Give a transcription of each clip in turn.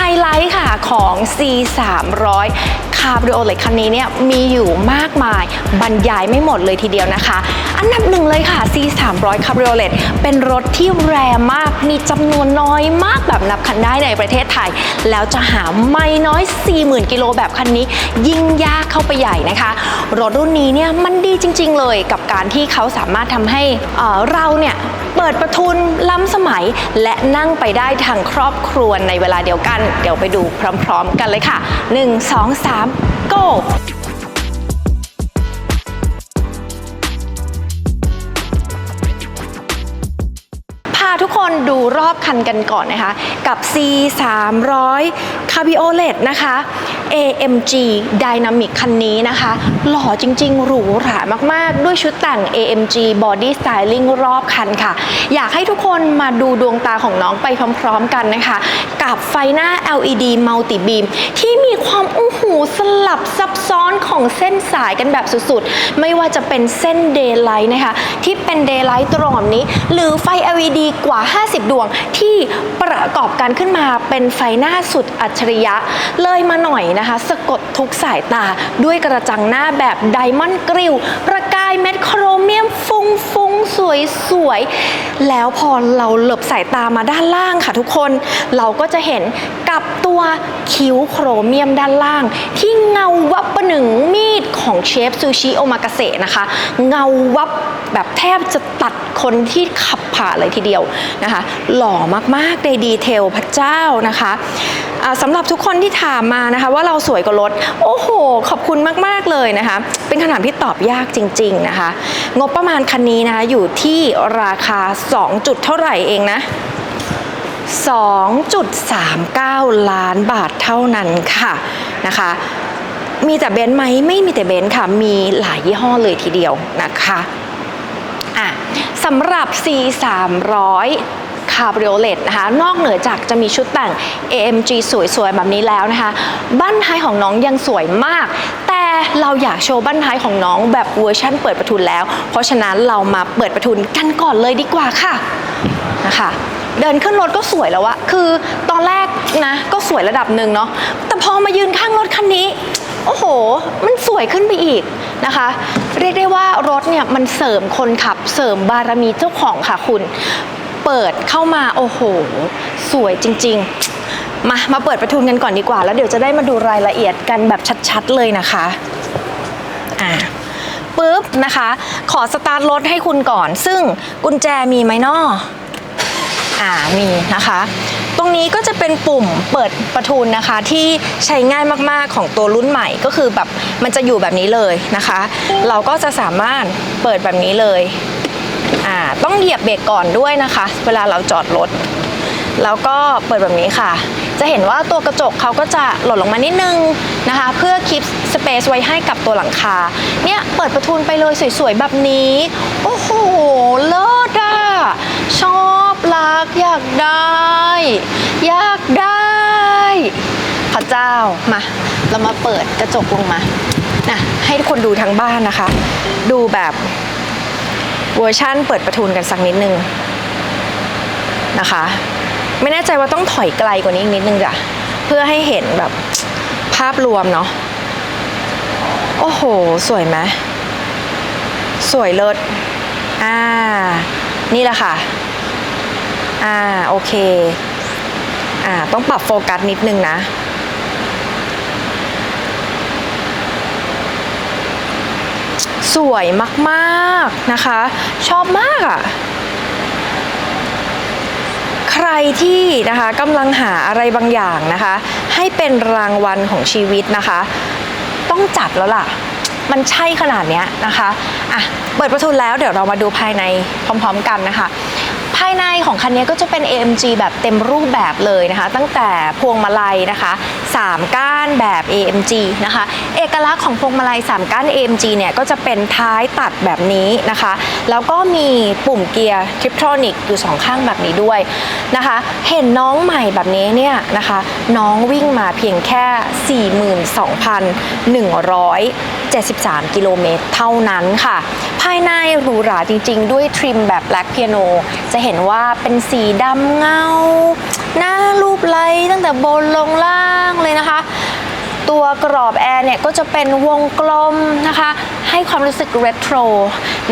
ไฮไลท์ค่ะของ C 3 0 0คาร์บ r โอเลตคันนี้เนี่ยมีอยู่มากมายบรรยายไม่หมดเลยทีเดียวนะคะ อันดับหนึ่งเลยค่ะ C 3 0 0คาร์บ r โอเลตเป็นรถที่แรงมากมีจำนวนน้อยมากแบบนับคันได้ในประเทศไทย แล้วจะหาไม่น้อย 40,000 กิโลแบบคันนี้ ยิ่งยากเข้าไปใหญ่นะคะ รถรุ่นนี้เนี่ยมันดีจริง ๆ เลยกับการที่เขาสามารถทำให้เเราเนี่ย เปิดประทุนล้ำสมัย และนั่งไปได้ทางครอบครัวในเวลาเดียวกัน เดี๋ยวไปดูพร้อม ๆ กันเลยค่ะ 1 2 3 go าทุกคนดูรอบคันกันก่อนนะคะ กับ C 3 0 0 Cabriolet นะคะ AMG Dynamic คันนี้นะคะ หล่อจริงๆ หรูหรามากๆ ด้วยชุดแต่ง AMG Body Styling รอบคันค่ะ อยากให้ทุกคนมาดูดวงตาของน้องไปพร้อมๆกันนะคะ กับไฟหน้า LED Multi Beam ที่มีความอู้หูสลับซับซ้อนของเส้นสายกันแบบสุดๆ ไม่ว่าจะเป็นเส้นเดย์ไลท์นะคะที่เป็นเดย์ไลท์ตรงแบบนี้ หรือไฟ LED กว่า 50 ดวง ที่ประกอบกันขึ้นมาเป็นไฟหน้าสุดอัจฉริยะ เลยมาหน่อยนะคะ สะกดทุกสายตาด้วยกระจังหน้าแบบไดมอนด์กริลประกาายเม็ดโครเมียมฟุ้งฟุ้งสวยสวยๆแล้วพอเราเหลือบสายตามาด้านล่างค่ะทุกคน เราก็จะเห็นกับตัวคิ้วโครเมียมด้านล่าง ที่เงาวับประหนึ่งมีดของเชฟซูชิโอมากาเสะนะคะ เงาวับแบบแทบจะตัดคนที่ขับ ผ่าเลยทีเดียวนะคะ หล่อมากๆในดีเทลพระเจ้านะคะสำหรับทุกคนที่ถามมานะคะว่าเราสวยกว่ารถ โอ้โห ขอบคุณมาก ๆ เลยนะคะ เป็นคำถามที่ตอบยากจริง ๆ นะคะ งบประมาณคันนี้นะคะอยู่ที่ราคา 2 จุดเท่าไหร่เองนะ 2.39 ล้านบาทเท่านั้นค่ะนะคะมีแต่เบนซ์ไหมไม่มีแต่เบนซ์ค่ะ มีหลายยี่ห้อเลยทีเดียวนะคะอะสำหรับ C 3 0 0คาร์บ r โอเลตนะคะ นอกเหนือจากจะมีชุดแต่ง AMG สวยๆ แบบนี้แล้วนะคะ บั้นท้ายของน้องยังสวยมาก แต่เราอยากโชว์บั้นท้ายของน้องแบบเวอร์ชั่นเปิดประทุนแล้ว เพราะฉะนั้นเรามาเปิดประทุนกันก่อนเลยดีกว่าค่ะนะคะเดินขึ้นรถก็สวยแล้วอะคือตอนแรกนะก็สวยระดับหนึ่งเนาะ แต่พอมายืนข้างรถคันนี้ โอ้โห มันสวยขึ้นไปอีกนะคะ เรียกได้ว่ารถเนี่ยมันเสริมคนขับเสริมบารมีเจ้าของค่ะคุณ เปิดเข้ามาโอ้โห สวยจริง ๆ มามาเปิดประทุนกันก่อนดีกว่า แล้วเดี๋ยวจะได้มาดูรายละเอียดกันแบบชัดๆเลยนะคะอ่าปุ๊บนะคะ ขอสตาร์ทรถให้คุณก่อน ซึ่งกุญแจมีไหมนออ่ามีนะคะ ตรงนี้ก็จะเป็นปุ่มเปิดประทุนนะคะ ที่ใช้ง่ายมากๆของตัวรุ่นใหม่ก็คือแบบมันจะอยู่แบบนี้เลยนะคะ เราก็จะสามารถเปิดแบบนี้เลยอ่าต้องเหยียบเบรกก่อนด้วยนะคะ เวลาเราจอดรถแล้วก็เปิดแบบนี้ค่ะ จะเห็นว่าตัวกระจกเขาก็จะหล่นลงมานิดนึงนะคะ เพื่อคีปสเปซไว้ให้กับตัวหลังคา เนี่ยเปิดประทุนไปเลยสวยๆแบบนี้ โอ้โห เลิศอะชอบ รักอยากได้ อยากได้ พระเจ้ามา เรามาเปิดกระจกลงมานะให้ทุกคนดูทั้งบ้านนะคะ ดูแบบเวอร์ชั่นเปิดประทุนกันสักนิดนึงนะคะ ไม่แน่ใจว่าต้องถอยไกลกว่านี้อีกนิดนึงจ้ะเพื่อให้เห็นแบบภาพรวมเนาะโอ้โห สวยไหมสวยเลิศอ่า นี่แหละค่ะ อ่าโอเค อ่าต้องปรับโฟกัสนิดนึงนะ สวยมากๆนะคะ ชอบมากอะใครที่นะคะกำลังหาอะไรบางอย่างนะคะ ให้เป็นรางวัลของชีวิตนะคะ ต้องจัดแล้วล่ะ มันใช่ขนาดเนี้ยนะคะอะเปิดประทุนแล้วเดี๋ยวเรามาดูภายในพร้อม ๆ กันนะคะ ภายในของคันนี้ก็จะเป็น AMG แบบเต็มรูปแบบเลยนะคะ ตั้งแต่พวงมาลัยนะคะ 3 ก้านแบบ AMG นะคะ เอกลักษณ์ของพวงมาลัย 3 ก้าน AMG เนี่ยก็จะเป็นท้ายตัดแบบนี้นะคะ แล้วก็มีปุ่มเกียร์ทริปทรอนิกอยู่สองข้างแบบนี้ด้วยนะคะ เห็นน้องใหม่แบบนี้เนี่ยนะคะ น้องวิ่งมาเพียงแค่ 42,173 กิโลเมตรเท่านั้นค่ะ ภายในหรูหราจริง ๆ ด้วยทริมแบบ Black Piano จะเห็นว่าเป็นสีดำเงา หน้ารูปไล้ตั้งแต่บนลงล่างเลยนะคะ ตัวกรอบแอร์เนี่ยก็จะเป็นวงกลมนะคะ ให้ความรู้สึกเรโทร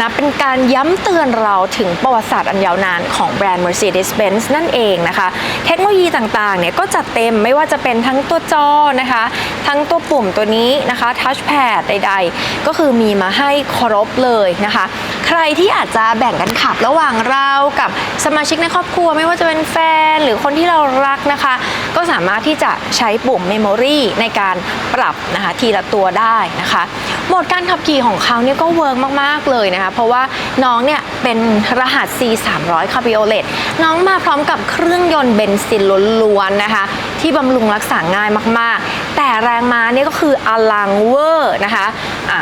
นะเป็นการย้ำเตือนเราถึงประวัติศาสตร์อันยาวนานของแบรนด์ Mercedes-Benz นั่นเองนะคะ เทคโนโลยีต่างๆเนี่ยก็จัดเต็มไม่ว่าจะเป็นทั้งตัวจอนะคะ ทั้งตัวปุ่มตัวนี้นะคะทัชแพดใดๆ ก็คือมีมาให้ครบเลยนะคะ ใครที่อาจจะแบ่งกันขับระหว่างเรากับสมาชิกในครอบครัว ไม่ว่าจะเป็นแฟนหรือคนที่เรารักนะคะ ก็สามารถที่จะใช้ปุ่ม Memory ในการปรับนะคะทีละตัวได้นะคะ โหมดการขับขี่ของเขาเนี่ยก็เวิร์กมากๆเลยนะคะ เพราะว่าน้องเนี่ยเป็นรหัส C 3 0 0 Cabriolet น้องมาพร้อมกับเครื่องยนต์เบนซินล้วนๆนะคะ ที่บำรุงรักษาง่ายมากๆ แต่แรงม้าเนี่ยก็คืออลังเวอร์นะคะอะ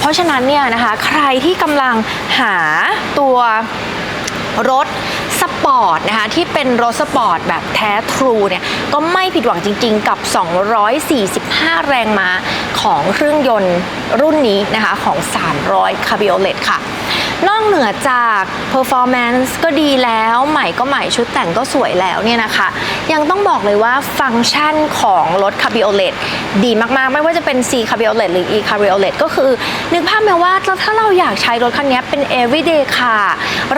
เพราะฉะนั้นเนี่ยนะคะใครที่กำลังหาตัวรถ ปอร์ตนะคะที่เป็นรถสปอร์ตแบบแท้ทรูเนี่ยก็ไม่ผิดหวังจริงๆ กับ 245 แรงม้าของเครื่องยนต์รุ่นนี้นะคะของ 300 Cabriolet ค่ะ นอกเหนือจาก performance ก็ดีแล้วใหม่ก็ใหม่ชุดแต่งก็สวยแล้วเนี่ยนะคะ ยังต้องบอกเลยว่าฟังก์ชันของรถ Cabriolet ดีมากๆ ไม่ว่าจะเป็น C Cabriolet หรือ E Cabriolet ก็คือ นึกภาพไหมว่าถ้าเราอยากใช้รถคันนี้เป็น everyday car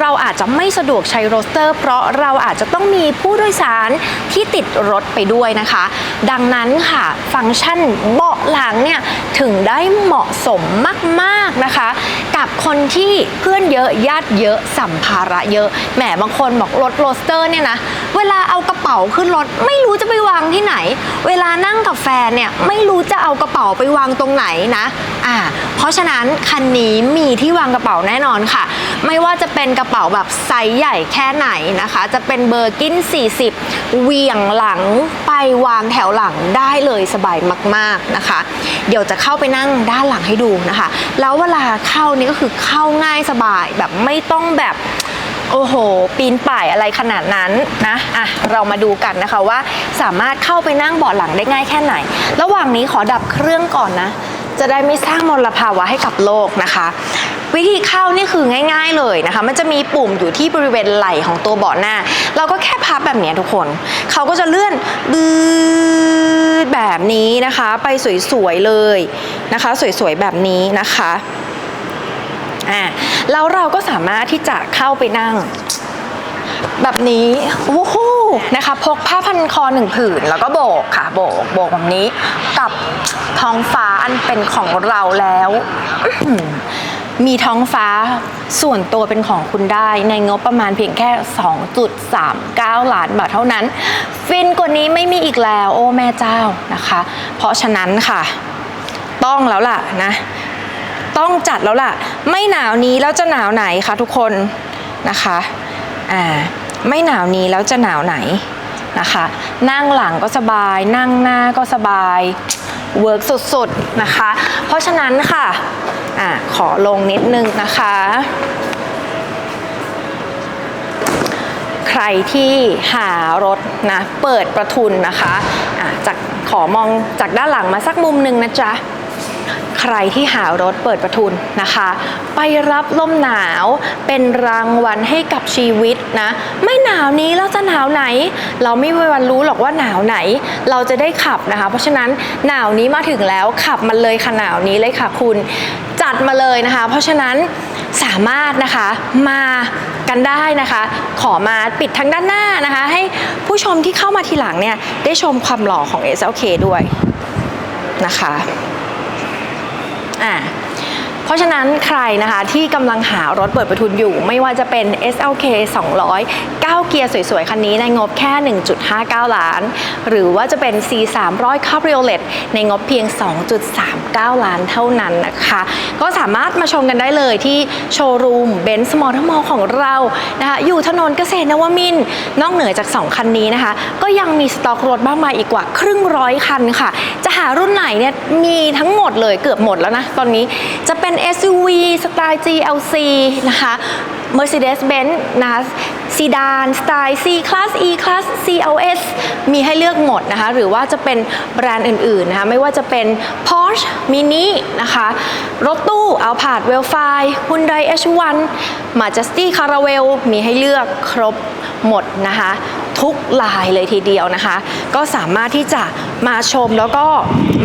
เราอาจจะไม่สะดวกใช้โรสเตอร์ เพราะเราอาจจะต้องมีผู้โดยสารที่ติดรถไปด้วยนะคะ ดังนั้นค่ะฟังก์ชันเบาะหลังเนี่ยถึงได้เหมาะสมมากๆนะคะ กับคนที่เพื่อนเยอะญาติเยอะสัมภาระเยอะแหมบางคนบอกรถโรสเตอร์เนี่ยนะเวลาเอากระเป๋าขึ้นรถไม่รู้จะไปวางที่ไหน เวลานั่งกับแฟนเนี่ยไม่รู้จะเอากระเป๋าไปวางตรงไหนนะอ่าเพราะฉะนั้นคันนี้มีที่วางกระเป๋าแน่นอนค่ะ ไม่ว่าจะเป็นกระเป๋าแบบไซส์ใหญ่แค่ไหนนะคะ จะเป็นเบอร์กิน 40 เหวี่ยงหลังไป วางแถวหลังได้เลยสบายมาก ๆนะคะ เดี๋ยวจะเข้าไปนั่งด้านหลังให้ดูนะคะ แล้วเวลาเข้านี่ก็คือเข้าง่ายสบายแบบไม่ต้องแบบโอ้โห ปีนป่ายอะไรขนาดนั้นนะ อะ เรามาดูกันนะคะว่าสามารถเข้าไปนั่งเบาะหลังได้ง่ายแค่ไหน ระหว่างนี้ขอดับเครื่องก่อนนะ จะได้ไม่สร้างมลภาวะให้กับโลกนะคะ วิธีเข้านี่คือง่าย ๆเลยนะคะ มันจะมีปุ่มอยู่ที่บริเวณไหล่ของตัวเบาะหน้า เราก็แค่พับแบบนี้ทุกคน เขาก็จะเลื่อนบืดแบบนี้นะคะ ไปสวยๆเลยนะคะ สวยๆแบบนี้นะคะอ่าแล้วเราก็สามารถที่จะเข้าไปนั่งแบบนี้วู้ฮู้นะคะ พกผ้าพันคอหนึ่งผืน แล้วก็โบกค่ะ โบก โบกแบบนี้ กับท้องฟ้าอันเป็นของเราแล้ว มีท้องฟ้าส่วนตัวเป็นของคุณได้ ในงบประมาณเพียงแค่ 2.39 ล้านบาทเท่านั้น ฟินกว่านี้ไม่มีอีกแล้ว โอ้แม่เจ้านะคะ เพราะฉะนั้นค่ะ ต้องแล้วล่ะนะ ต้องจัดแล้วล่ะ ไม่หนาวนี้แล้วจะหนาวไหนคะทุกคนนะคะอ่าไม่หนาวนี้แล้วจะหนาวไหนนะคะ นั่งหลังก็สบาย นั่งหน้าก็สบาย เวิร์กสุดๆนะคะ เพราะฉะนั้นค่ะอะขอลงนิดนึงนะคะ ใครที่หารถนะเปิดประทุนนะคะะจากขอมองจากด้านหลังมาสักมุมหนึ่งนะจ๊ะ ใครที่หารถเปิดประทุนนะคะ ไปรับลมหนาวเป็นรางวัลให้กับชีวิตนะ ไม่หนาวนี้แล้วจะหนาวไหน เราไม่มีวันรู้หรอกว่าหนาวไหน เราจะได้ขับนะคะ เพราะฉะนั้นหนาวนี้มาถึงแล้วขับมาเลยค่ะหนาวนี้เลยค่ะคุณจัดมาเลยนะคะ เพราะฉะนั้นสามารถนะคะมากันได้นะคะ ขอมาปิดทางด้านหน้านะคะ ให้ผู้ชมที่เข้ามาทีหลังเนี่ยได้ชมความหล่อของ SLK ด้วยนะคะ อ่าเพราะฉะนั้นใครนะคะที่กำลังหารถเปิดประทุนอยู่ ไม่ว่าจะเป็น SLK 200 9 เกียร์สวยๆ คันนี้ในงบแค่ 1.59 ล้าน หรือว่าจะเป็น C 300 Cabriolet ในงบเพียง 2.39 ล้านเท่านั้นนะคะ ก็สามารถมาชมกันได้เลยที่โชว์รูมเบนซ์มอเตอร์มอลของเรานะคะอยู่ถนนเกษตรนวมินนอกเหนือจาก 2 คันนี้นะคะ ก็ยังมีสต็อกรถมากมายอีกกว่าครึ่งร้อยคันค่ะจะ หารุ่นไหนเนี่ยมีทั้งหมดเลยเกือบหมดแล้วนะ ตอนนี้จะเป็น SUV สไตล์ GLC นะคะ Mercedes-Benz นะคะซีดานสไตล์ C Class E Class CLS มีให้เลือกหมดนะคะ หรือว่าจะเป็นแบรนด์อื่นๆนะคะ ไม่ว่าจะเป็น Porsche Mini นะคะ รถตู้ Alphard w e l f i Hyundai H1 Majesty Caravelle มีให้เลือกครบหมดนะคะ ทุกลายเลยทีเดียวนะคะ ก็สามารถที่จะมาชมแล้วก็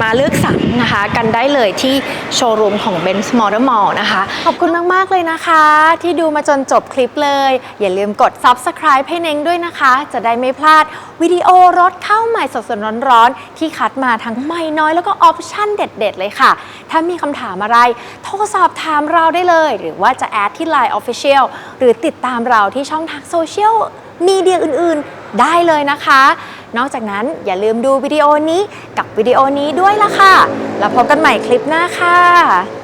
มาเลือกสรรนะคะ กันได้เลยที่โชว์รูมของ Benz Motor Mall นะคะ ขอบคุณมาก ๆ เลยนะคะ ที่ดูมาจนจบคลิปเลย อย่าลืมกด subscribe ให้เน้งด้วยนะคะ จะได้ไม่พลาดวิดีโอรถเข้าใหม่สดๆร้อนๆ ที่คัดมาทั้งใหม่น้อยแล้วก็ออปชั่นเด็ด ๆ เลยค่ะ ถ้ามีคำถามอะไร โทรสอบถามเราได้เลย หรือว่าจะแอดที่ Line Official หรือติดตามเราที่ช่องทางโซเชียลมีเดียอื่น ๆ ได้เลยนะคะ นอกจากนั้นอย่าลืมดูวิดีโอนี้กับวิดีโอนี้ด้วยล่ะค่ะ แล้วพบกันใหม่คลิปหน้าค่ะ